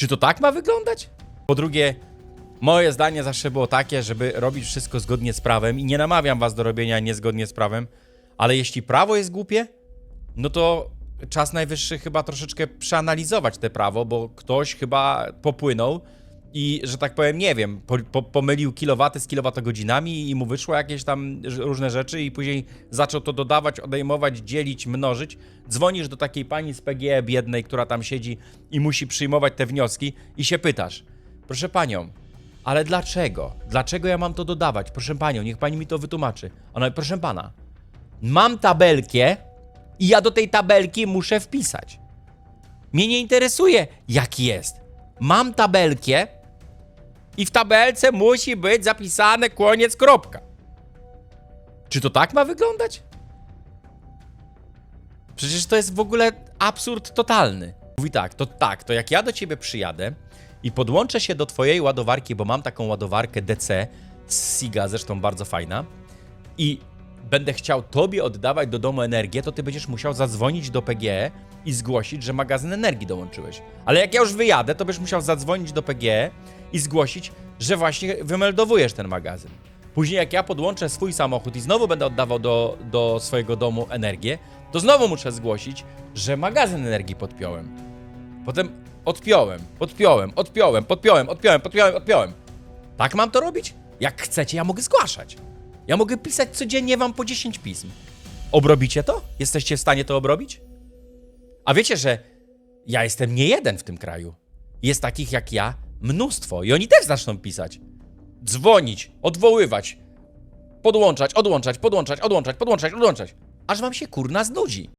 Czy to tak ma wyglądać? Po drugie, moje zdanie zawsze było takie, żeby robić wszystko zgodnie z prawem i nie namawiam was do robienia niezgodnie z prawem, ale jeśli prawo jest głupie, no to czas najwyższy chyba troszeczkę przeanalizować te prawo, bo ktoś chyba popłynął i, że tak powiem, nie wiem, po, po, pomylił kilowaty z kilowatogodzinami i mu wyszło jakieś tam różne rzeczy i później zaczął to dodawać, odejmować, dzielić, mnożyć. Dzwonisz do takiej pani z PGE biednej, która tam siedzi i musi przyjmować te wnioski i się pytasz, proszę panią, ale dlaczego? Dlaczego ja mam to dodawać? Proszę panią, niech pani mi to wytłumaczy. Ona, proszę pana, mam tabelkę i ja do tej tabelki muszę wpisać. Mnie nie interesuje, jak jest. Mam tabelkę i w tabelce musi być zapisane koniec, kropka. Czy to tak ma wyglądać? Przecież to jest w ogóle absurd totalny. Mówi tak, to tak, to jak ja do ciebie przyjadę i podłączę się do twojej ładowarki, bo mam taką ładowarkę DC z Siga, zresztą bardzo fajna, i będę chciał tobie oddawać do domu energię, to ty będziesz musiał zadzwonić do PGE i zgłosić, że magazyn energii dołączyłeś. Ale jak ja już wyjadę, to będziesz musiał zadzwonić do PGE i zgłosić, że właśnie wymeldowujesz ten magazyn. Później jak ja podłączę swój samochód i znowu będę oddawał do, do swojego domu energię, to znowu muszę zgłosić, że magazyn energii podpiąłem. Potem odpiąłem, podpiąłem, odpiąłem, podpiąłem, odpiąłem, podpiąłem, odpiąłem. Tak mam to robić? Jak chcecie, ja mogę zgłaszać. Ja mogę pisać codziennie wam po 10 pism. Obrobicie to? Jesteście w stanie to obrobić? A wiecie, że ja jestem nie jeden w tym kraju. Jest takich jak ja mnóstwo i oni też zaczną pisać. Dzwonić, odwoływać, podłączać, odłączać, podłączać, odłączać, podłączać, odłączać. Aż wam się kurna znudzi.